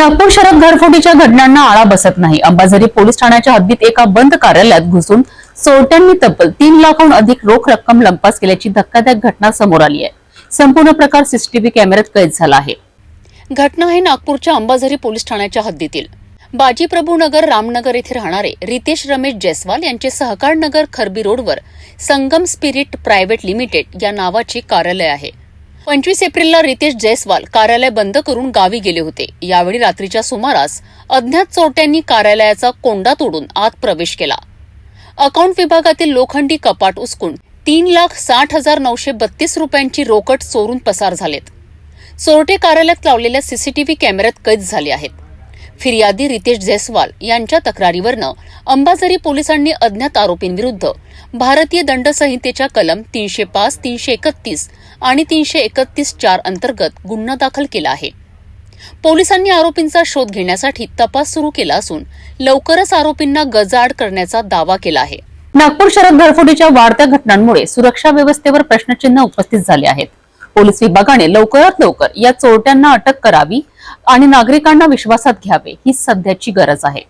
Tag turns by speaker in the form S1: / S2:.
S1: नागपूर शहरात घरफोडीच्या घटनांना आळा बसत नाही. अंबाझरी पोलीस ठाण्याच्या हद्दीत एका बंद कार्यालयात घुसून चोरट्यांनी तब्बल तीन लाखाहून अधिक रोख रक्कम लंपास केल्याची धक्कादायक घटना समोर आली आहे. संपूर्ण प्रकार सीसीटीव्ही कॅमेऱ्यात कैद झाला आहे. घटना आहे नागपूरच्या अंबाझरी पोलीस ठाण्याच्या हद्दीतील. बाजीप्रभू नगर रामनगर येथे राहणारे रितेश रमेश जयस्वाल यांचे सहकार नगर खरबी रोडवर संगम स्पिरिट प्रायव्हेट लिमिटेड या नावाचे कार्यालय आहे. पंचवीस एप्रिलला रितेश जयस्वाल कार्यालय बंद करून गावी गेले होते. यावेळी रात्रीच्या सुमारास अज्ञात चोरट्यांनी कार्यालयाचा कोंडा तोडून आत प्रवेश केला. अकाउंट विभागातील लोखंडी कपाट उचकून तीन लाख साठ हजार नऊशे बत्तीस रुपयांची रोकड चोरून पसार झालेत. चोरटे कार्यालयात लावलेल्या सीसीटीव्ही कॅमेऱ्यात कैद झाले आहेत. फिर्यादी रितेश जयस्वाल यांच्या तक्रारीवरनं अंबाझरी पोलिसांनी अज्ञात आरोपींविरुद्ध भारतीय दंड संहितेच्या कलम तीनशे पाच तीनशे एकतीस आणि तीनशे एकतीस चार अंतर्गत गुन्हा दाखल केला आहे. पोलिसांनी आरोपींचा शोध घेण्यासाठी तपास सुरू केला असून लवकरच आरोपींना गजाआड करण्याचा दावा केला आहे. नागपूर शहरात घरफोडीच्या वाढत्या घटनांमुळे सुरक्षा व्यवस्थेवर प्रश्नचिन्ह उपस्थित झाले आहेत. पोलीस विभागाने लवकरात लवकर या चोरट्यांना अटक करावी आणि नागरिकांना विश्वासात घ्यावे ही सध्याची गरज आहे.